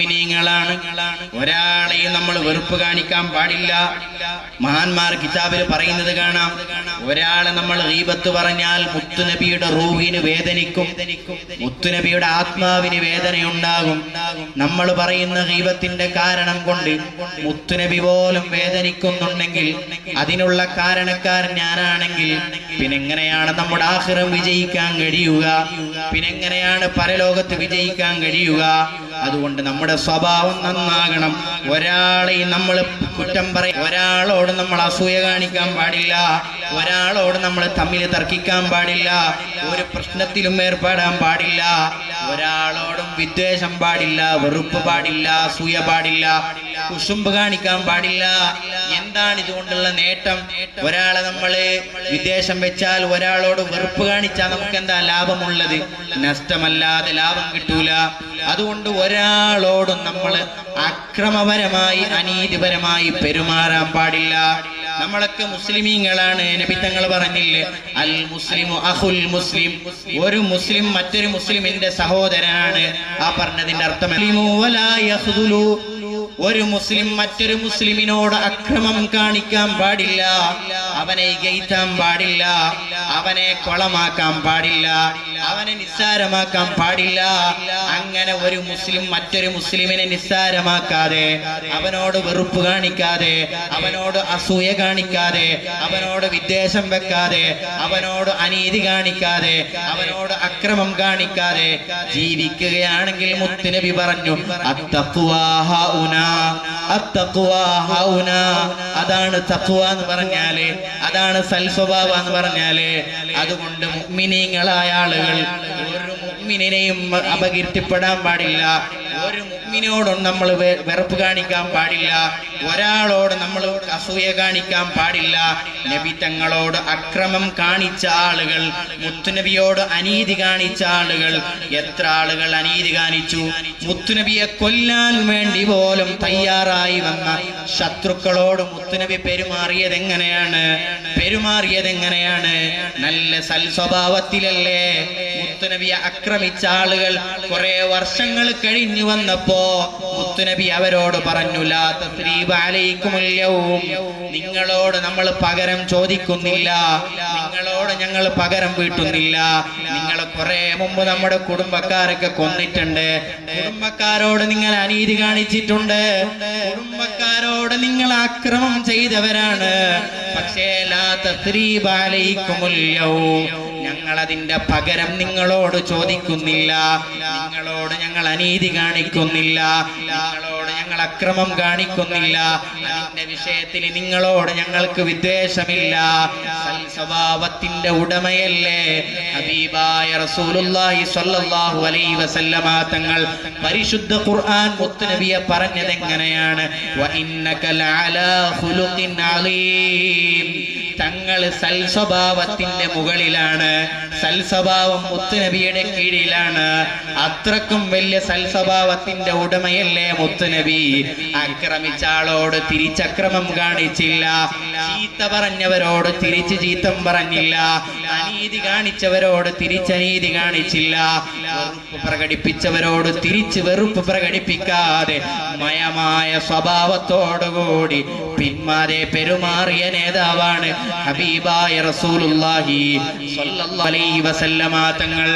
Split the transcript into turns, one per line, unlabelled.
മുഅ്മിനീങ്ങളാണ്. ഒരാളെയും നമ്മൾ വെറുപ്പ് കാണിക്കാൻ പാടില്ല. മഹാന്മാർ കിതാബിൽ പറയുന്നത് കാണാം. ഒരാളെ നമ്മൾ ഗീബത്ത് പറഞ്ഞാൽ മുത്തുനബിയുടെ റൂഹിന് വേദനിക്കും. മുത്തുനബിയുടെ ആത്മാവിന് വേദനയുണ്ടാകും. നമ്മൾ പറയുന്ന ഗീബത്തിന്റെ കാരണം കൊണ്ട് മുത്തുനബി പോലും വേദനിക്കുന്നുണ്ടെങ്കിൽ അതിനുള്ള കാരണക്കാരൻ ഞാനാണെങ്കിൽ പിന്നെങ്ങനെയാണ് നമ്മുടെ ആഹ്റം വിജയിക്കാൻ കഴിയുക? പിന്നെങ്ങനെയാണ് പരലോകത്ത് വിജയിക്കാൻ കഴിയുക? അതുകൊണ്ട് നമ്മുടെ സ്വഭാവം നന്നാകണം. ഒരാളെ നമ്മൾ കുറ്റം പറയും ഒരാളോട് നമ്മൾ അസൂയ കാണിക്കാൻ പാടില്ല. ഒരാളോട് നമ്മൾ തമ്മിൽ തർക്കിക്കാൻ പാടില്ല. ഒരു പ്രശ്നത്തിലും ഏർപ്പെടാൻ പാടില്ല. ഒരാളോടും വിദ്വേഷം പാടില്ല വെറുപ്പ് പാടില്ല അസൂയ പാടില്ല കുശുമ്പ് കാണിക്കാൻ പാടില്ല. എന്താണ് ഇതുകൊണ്ടുള്ള നേട്ടം? ഒരാളെ നമ്മൾ വിദ്വേഷം വെച്ചാൽ ഒരാളോട് വെറുപ്പ് കാണിച്ചാൽ നമുക്ക് എന്താ ലാഭമുള്ളത്? നഷ്ടമല്ലാതെ ലാഭം കിട്ടൂല. അതുകൊണ്ട് ഒരാളോടും നമ്മൾ അക്രമപരമായി അനീതിപരമായി പെരുമാറാൻ പാടില്ല. നമ്മളൊക്കെ മുസ്ലിമീങ്ങളാണ്. നബിത്തങ്ങൾ തങ്ങൾ പറഞ്ഞില്ലേ അൽ മുസ്ലിം അഹുൽ മുസ്ലിം. ഒരു മുസ്ലിം മറ്റൊരു മുസ്ലിമിന്റെ സഹോദരനാണ് ആ പറഞ്ഞതിന്റെ അർത്ഥം ഒരു മുസ്ലിം മറ്റൊരു മുസ്ലിമിനോട് അക്രമം കാണിക്കാൻ പാടില്ല. അവനെ ഗയിത്താൻ പാടില്ല. അവനെ കൊളമാക്കാൻ പാടില്ല. അവനെ നിസ്സാരമാക്കാൻ പാടില്ല. അങ്ങനെ ഒരു മുസ്ലിം മറ്റൊരു മുസ്ലിമിനെ നിസ്സാരമാക്കാതെ അവനോട് വെറുപ്പ് കാണിക്കാതെ അവനോട് അസൂയ കാണിക്കാതെ അവനോട് വിദ്വേഷം വെക്കാതെ അവനോട് അനീതി കാണിക്കാതെ അവനോട് അക്രമം കാണിക്കാതെ ജീവിക്കുകയാണെങ്കിൽ മുത്തുനബി പറഞ്ഞു അത്തക്കുവാഹ ഉന അത്തഖ്വാ ഹൗനാ." അതാണ് തക്കുവ എന്ന് പറഞ്ഞാൽ അതാണ് സൽസ്വഭാവം എന്ന് പറഞ്ഞാൽ അതുകൊണ്ട് മുഗ്മിനീങ്ങളായ ആളുകൾ ഒരു മുഗ്മിനെയും അപകീർത്തിപ്പെടാൻ പാടില്ല. ഒരു മുഅ്മിനോടും നമ്മൾ വെറുപ്പ് കാണിക്കാൻ പാടില്ല. ഒരാളോട് നമ്മൾ അസൂയ കാണിക്കാൻ പാടില്ല. നബി തങ്ങളോട് അക്രമം കാണിച്ച ആളുകൾ മുത്തുനബിയോട് അനീതി കാണിച്ച ആളുകൾ. എത്ര ആളുകൾ അനീതി കാണിച്ചു? മുത്തുനബിയെ കൊല്ലാൻ വേണ്ടി പോലും തയ്യാറായി വന്ന ശത്രുക്കളോട് മുത്തുനബി പെരുമാറിയത് എങ്ങനെയാണ് പെരുമാറിയത് എങ്ങനെയാണ് നല്ല സൽസ്വഭാവത്തിലല്ലേ മുത്തുനബിയെ അക്രമിച്ച ആളുകൾ കുറെ വർഷങ്ങൾ കഴിഞ്ഞു വന്നപ്പോ മുത്തുനബി അവരോട് പറഞ്ഞു "ലാ തസ്രീബ അലൈക്കുമുൽ യൗം." നിങ്ങളോട് നമ്മൾ പകരം ചോദിക്കുന്നില്ല. നിങ്ങളോട് ഞങ്ങൾ പകരം വീട്ടുന്നില്ല. നിങ്ങൾ കുറെ മുമ്പ് നമ്മുടെ കുടുംബക്കാരൊക്കെ കൊന്നിട്ടുണ്ട്. കുടുംബക്കാരോട് നിങ്ങൾ അനീതി കാണിച്ചിട്ടുണ്ട്. കുടുംബക്കാരോട് നിങ്ങൾ അക്രമം ചെയ്തവരാണ്. പക്ഷേ ലാ തസ്രീബ അലൈക്കുമുൽ യൗം. ഞങ്ങൾ അതിന്റെ പകരം നിങ്ങളോട് ചോദിക്കുന്നില്ല. നിങ്ങളോട് ഞങ്ങൾ അനീതി കാണിക്കുന്നില്ല. നിങ്ങളോട് ഞങ്ങൾ അക്രമം കാണിക്കുന്നില്ല. അതിന്റെ വിഷയത്തിൽ നിങ്ങളോട് ഞങ്ങൾക്ക് വിദ്വേഷമില്ല. സ്വഭാവത്തിന്റെ ഉടമയല്ലേ? ഹബീബായ റസൂലുള്ളാഹി സ്വല്ലല്ലാഹു അലൈഹി വസല്ലമ തങ്ങൾ പരിശുദ്ധ ഖുർആൻ മുത്തുനബിയെ പറഞ്ഞത് എങ്ങനെയാണ് വ ഇന്നക ലഅലാ ഖുലുഖിൻ അലീം. തങ്ങൾ സൽസ്വഭാവത്തിന്റെ മുകളിലാണ്. സൽസ്വഭാവം മുത്തുനബിയുടെ കീഴിലാണ്. അത്രക്കും വലിയ സൽസ്വഭാവത്തിന്റെ ഉടമയല്ലേ മുത്തുനബി? ആക്രമിച്ച ആളോട് തിരിച്ചക്രമം കാണിച്ചില്ല. ചീത്ത പറഞ്ഞവരോട് തിരിച്ച് ചീത്തം പറഞ്ഞില്ല. അനീതി കാണിച്ചവരോട് തിരിച്ചനീതി കാണിച്ചില്ല. വെറുപ്പ് പ്രകടിപ്പിച്ചവരോട് തിരിച്ച് വെറുപ്പ് പ്രകടിപ്പിക്കാതെ മയമായ സ്വഭാവത്തോടുകൂടി പിന്മാരെ പെരുമാറിയ നേതാവാണ് ഹബീബായ റസൂലുള്ളാഹി സ്വല്ലല്ലാഹി അലൈഹി വസല്ലമ തങ്ങൾ.